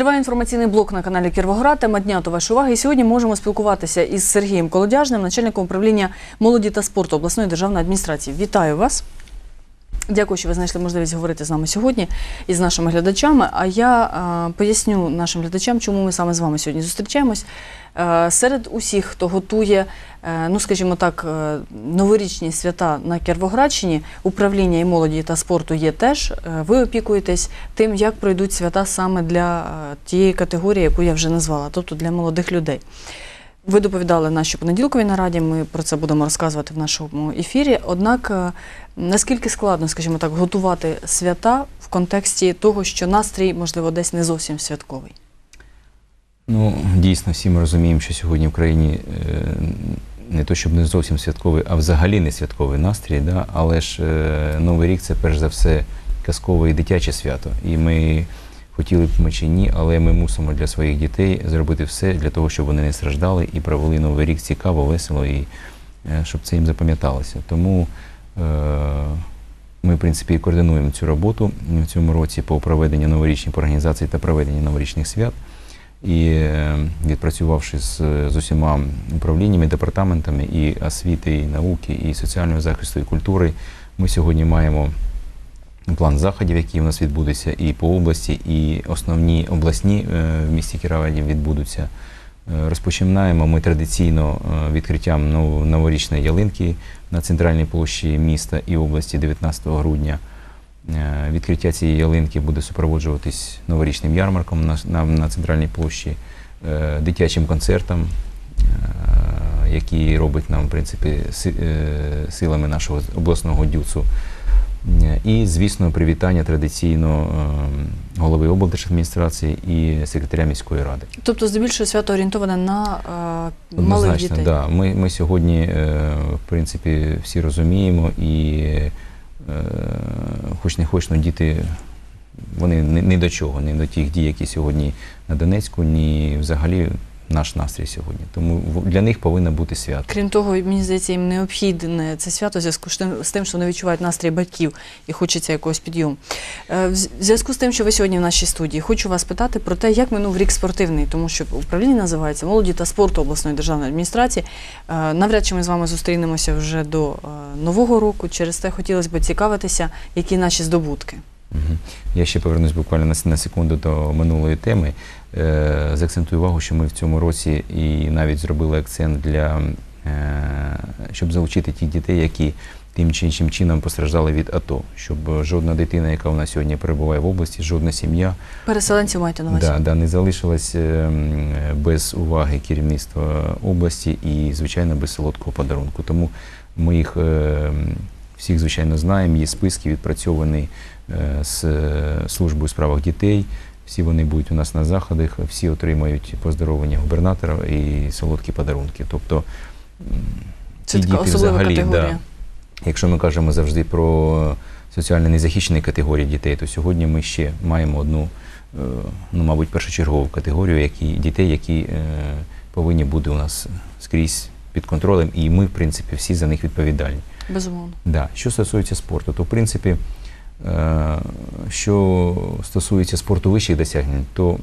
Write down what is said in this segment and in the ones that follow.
Триває інформаційний блок на каналі Кіровоград. Тема дня до вашої уваги. І сьогодні можемо спілкуватися із Сергієм Колодяжним, начальником управління молоді та спорту обласної державної адміністрації. Вітаю вас. Дякую, що ви знайшли можливість говорити з нами сьогодні і з нашими глядачами. А я е, поясню нашим глядачам, чому ми саме з вами сьогодні зустрічаємось. Е, серед усіх, хто готує, е, ну скажімо так, е, новорічні свята на Кіровоградщині, управління і молоді та спорту є теж. Е, ви опікуєтесь тим, як пройдуть свята саме для е, тієї категорії, яку я вже назвала, тобто для молодих людей. Ви доповідали на щопонеділковій нараді, ми про це будемо розказувати в нашому ефірі. Однак, е, наскільки складно, скажімо так, готувати свята в контексті того, що настрій, можливо, десь не зовсім святковий? Ну, дійсно, всі ми розуміємо, що сьогодні в країні е, не то, щоб не зовсім святковий, а взагалі не святковий настрій. Да? Але ж е, Новий рік це перш за все казкове і дитяче свято. І ми хотіли б ми чи ні, але ми мусимо для своїх дітей зробити все для того, щоб вони не страждали і провели Новий рік цікаво, весело і е, щоб це їм запам'яталося. Тому е, ми, в принципі, координуємо цю роботу в цьому році по проведенню новорічних по організації та проведенню новорічних свят. І е, відпрацювавши з, з усіма управліннями, департаментами і освіти, і науки, і соціального захисту, і культури, ми сьогодні маємо план заходів, які у нас відбудуться і по області, і основні обласні е, в місті Кіроваді відбудуться. Е, Розпочинаємо ми традиційно е, відкриттям новорічної ялинки на центральній площі міста і області 19 грудня. Відкриття цієї ялинки буде супроводжуватись новорічним ярмарком на, на, центральній площі, дитячим концертом, який робить нам, в принципі, силами нашого обласного дюцу. І, звісно, привітання традиційно е, голови облдержадміністрації і секретаря міської ради. Тобто, здебільшого свято орієнтоване на е, малих дітей. да. Ми, ми сьогодні, е, в принципі, всі розуміємо, і е, хоч не хоч, но діти вони не, не до чого, не до тих дій, які сьогодні на Донецьку, ні взагалі наш настрій сьогодні. Тому для них повинно бути свято. Крім того, мені здається, їм необхідне це свято в зв'язку з тим, що вони відчувають настрій батьків і хочеться якогось підйому. Е, В зв'язку з тим, що ви сьогодні в нашій студії, хочу вас питати про те, як минув рік спортивний, тому що управління називається молоді та спорту обласної державної адміністрації. Е, Навряд чи ми з вами зустрінемося вже до е, нового року. Через те хотілося б цікавитися, які наші здобутки. Я ще повернусь буквально на, секунду до минулої теми. Е, Заакцентую увагу, що ми в цьому році і навіть зробили акцент для е, щоб залучити тих дітей, які тим чи іншим чином постраждали від АТО, щоб жодна дитина, яка у нас сьогодні перебуває в області, жодна сім'я Переселенців маєте на увазі? да, да, не залишилась е, без уваги керівництва області і, звичайно, без солодкого подарунку. Тому ми їх всіх, звичайно, знаємо. Є списки відпрацьовані е, з е, службою у справах дітей. Всі вони будуть у нас на заходах, всі отримають поздоровлення губернатора і солодкі подарунки. Тобто Це така діти особлива взагалі, категорія. Да, Якщо ми кажемо завжди про соціально незахищені категорії дітей, то сьогодні ми ще маємо одну, е, ну, мабуть, першочергову категорію які, дітей, які повинні бути у нас скрізь під контролем, і ми, в принципі, всі за них відповідальні. Безумовно. Да. Що стосується спорту, то в принципі, е, що стосується спорту вищих досягнень, то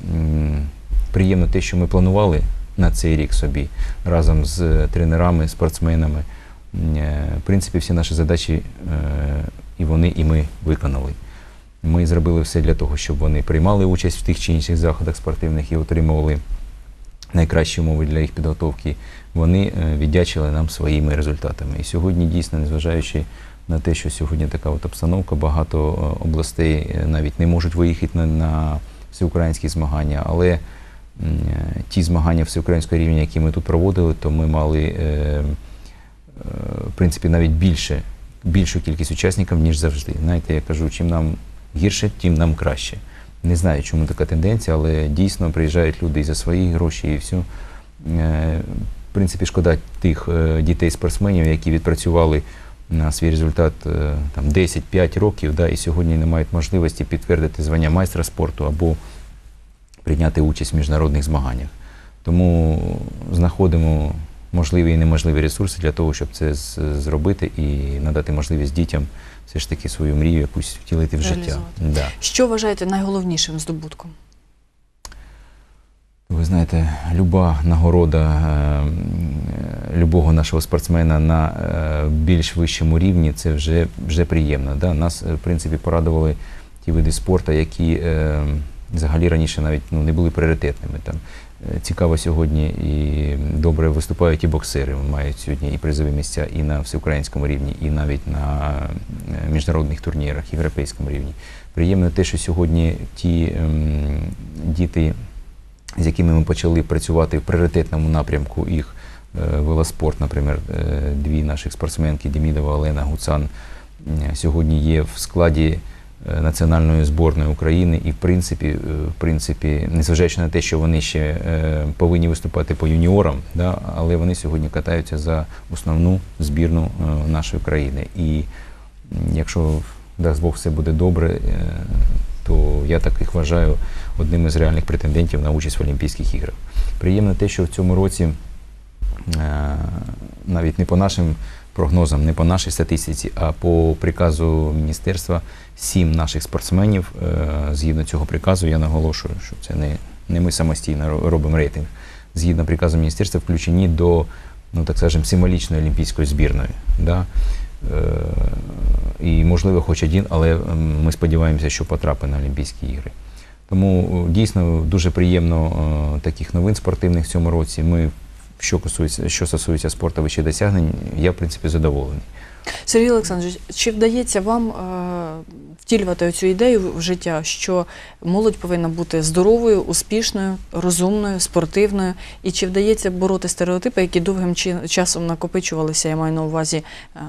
приємно те, що ми планували на цей рік собі разом з тренерами, спортсменами. Е, В принципі, всі наші задачі е, і вони, і ми виконали. Ми зробили все для того, щоб вони приймали участь в тих чи інших заходах спортивних і отримували найкращі умови для їх підготовки. Вони е, віддячили нам своїми результатами. І сьогодні, дійсно, незважаючи на те, що сьогодні така от обстановка, багато е, областей е, навіть не можуть виїхати на, на всеукраїнські змагання, але ті змагання всеукраїнського рівня, які ми тут проводили, то ми мали в принципі навіть більше, більшу кількість учасників, ніж завжди. Знаєте, я кажу, чим нам гірше, тим нам краще. Не знаю, чому така тенденція, але дійсно приїжджають люди і за свої гроші, і все. В принципі, шкода тих е, дітей-спортсменів, які відпрацювали на свій результат е, там 10-5 років, да, і сьогодні не мають можливості підтвердити звання майстра спорту або прийняти участь в міжнародних змаганнях. Тому знаходимо можливі і неможливі ресурси для того, щоб це зробити і надати можливість дітям все ж таки свою мрію якусь втілити в життя. Да. Що вважаєте найголовнішим здобутком? Ви знаєте, люба нагорода е, любого нашого спортсмена на е, більш вищому рівні це вже, вже приємно. Да? Нас, е, в принципі, порадували ті види спорту, які взагалі раніше навіть ну, не були пріоритетними. Там, цікаво сьогодні і добре виступають і боксери. Мають сьогодні і призові місця і на всеукраїнському рівні, і навіть на е, міжнародних турнірах, європейському рівні. Приємно те, що сьогодні ті ем, діти з якими ми почали працювати в пріоритетному напрямку їх е, велоспорт, наприклад, е, дві наших спортсменки Демідова Олена Гуцан е, сьогодні є в складі е, національної зборної України і в принципі, е, в принципі, незважаючи на те, що вони ще е, повинні виступати по юніорам, да, але вони сьогодні катаються за основну збірну е, нашої країни. І якщо дасть Бог все буде добре, е, то я так їх вважаю одним із реальних претендентів на участь в Олімпійських іграх. Приємно те, що в цьому році е, навіть не по нашим прогнозам, не по нашій статистиці, а по приказу міністерства сім наших спортсменів е, згідно цього приказу, я наголошую, що це не, не ми самостійно робимо рейтинг. Згідно приказу міністерства, включені до, ну так скажемо, символічної олімпійської збірної. Да? Е, і, можливо, хоч один, але ми сподіваємося, що потрапить на Олімпійські ігри. Тому е, дійсно дуже приємно таких новин спортивних в цьому році. Ми, що стосується, що стосується спорту вищих досягнень, я в принципі задоволений. Сергій Олександрович, чи вдається вам е, втілювати цю ідею в життя, що молодь повинна бути здоровою, успішною, розумною, спортивною? І чи вдається бороти стереотипи, які довгим часом накопичувалися, я маю на увазі, е,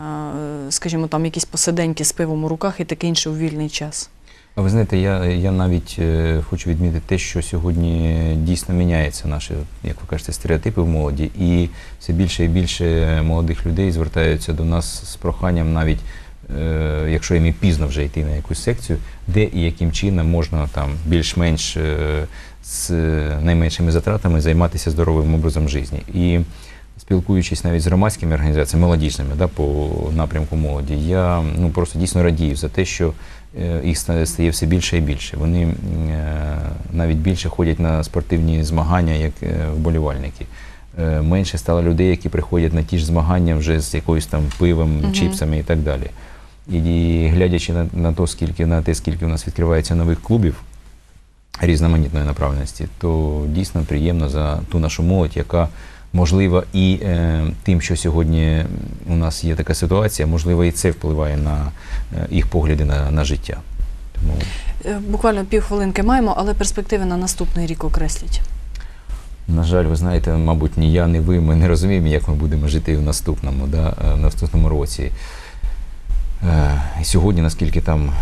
скажімо, там якісь посиденьки з пивом у руках і таке інше у вільний час? Ви знаєте, я, я навіть е, хочу відмітити те, що сьогодні дійсно міняються наші, як ви кажете, стереотипи в молоді, і все більше і більше молодих людей звертаються до нас з проханням, навіть е, якщо їм і пізно вже йти на якусь секцію, де і яким чином можна там більш-менш е, з найменшими затратами займатися здоровим образом життя. І спілкуючись навіть з громадськими організаціями, молодіжними да, по напрямку молоді, я ну, просто дійсно радію за те, що е, їх стає все більше і більше. Вони е, навіть більше ходять на спортивні змагання, як е, вболівальники. Менше стало людей, які приходять на ті ж змагання вже з якоюсь там пивом, Мгм. чіпсами і так далі. І глядячи на, на, то, скільки, на те, скільки у нас відкривається нових клубів різноманітної направленості, то дійсно приємно за ту нашу молодь, яка можливо і е, тим, що сьогодні у нас є така ситуація, можливо, і це впливає на е, їх погляди на, на життя. Тому Е, Буквально півхвилинки маємо, але перспективи на наступний рік окресліть. На жаль, ви знаєте, мабуть, ні я, ні ви, ми не розуміємо, як ми будемо жити в наступному, да, е, в наступному році. Е, сьогодні, наскільки там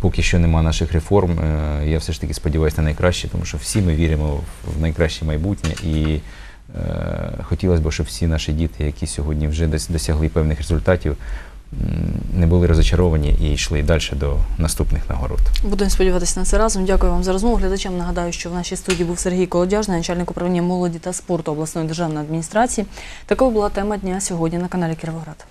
поки що нема наших реформ, е, я все ж таки сподіваюся на найкраще, тому що всі ми віримо в- найкраще майбутнє. І хотілося б, щоб всі наші діти, які сьогодні вже дос- досягли певних результатів, не були розочаровані і йшли далі до наступних нагород. Будемо сподіватися на це разом. Дякую вам за розмову. Глядачам нагадаю, що в нашій студії був Сергій Колодяжний, начальник управління молоді та спорту обласної державної адміністрації. Такою була тема дня сьогодні на каналі Кіровоград.